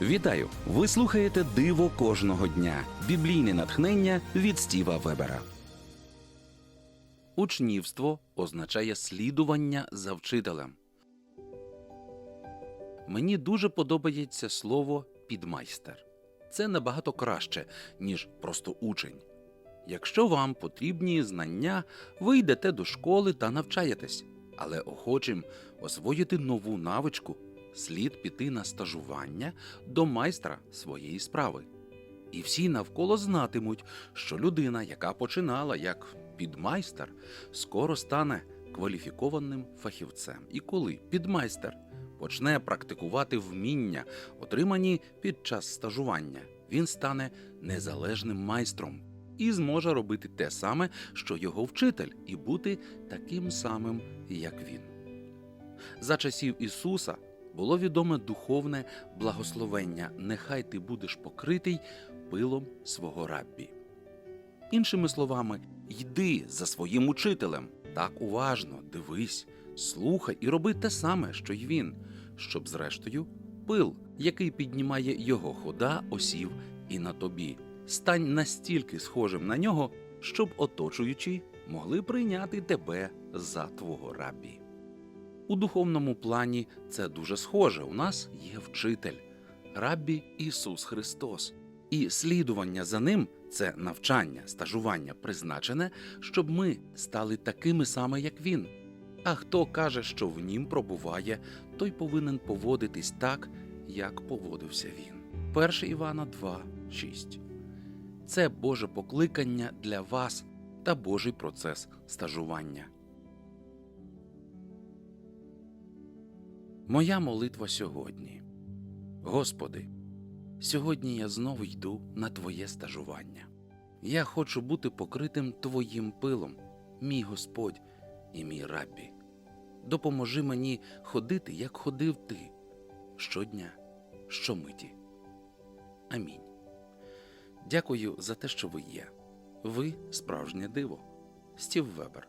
Вітаю! Ви слухаєте Диво кожного дня. Біблійне натхнення від Стіва Вебера. Учнівство означає слідування за вчителем. Мені дуже подобається слово підмайстер. Це набагато краще, ніж просто учень. Якщо вам потрібні знання, ви йдете до школи та навчаєтесь, але охочим освоїти нову навичку слід піти на стажування до майстра своєї справи. І всі навколо знатимуть, що людина, яка починала як підмайстер, скоро стане кваліфікованим фахівцем. І коли підмайстер почне практикувати вміння, отримані під час стажування, він стане незалежним майстром і зможе робити те саме, що його вчитель, і бути таким самим, як він. За часів Ісуса було відоме духовне благословення Нехай ти будеш покритий пилом свого раббі. Іншими словами, йди за своїм учителем, так уважно дивись, слухай і роби те саме, що й він, щоб, зрештою, пил, який піднімає його хода, осів і на тобі. Стань настільки схожим на нього, щоб оточуючі могли прийняти тебе за твого раббі. У духовному плані це дуже схоже. У нас є вчитель, раббі Ісус Христос. І слідування за ним це навчання, стажування призначене, щоб ми стали такими саме, як він. А хто каже, що в нім пробуває, той повинен поводитись так, як поводився він. 1 Івана 2, 6. Це Боже покликання для вас та Божий процес стажування. Моя молитва сьогодні. Господи, сьогодні я знову йду на Твоє стажування. Я хочу бути покритим Твоїм пилом, мій Господь і мій раббі. Допоможи мені ходити, як ходив Ти, щодня, щомиті. Амінь. Дякую за те, що ви є. Ви справжнє диво. Стів Вебер.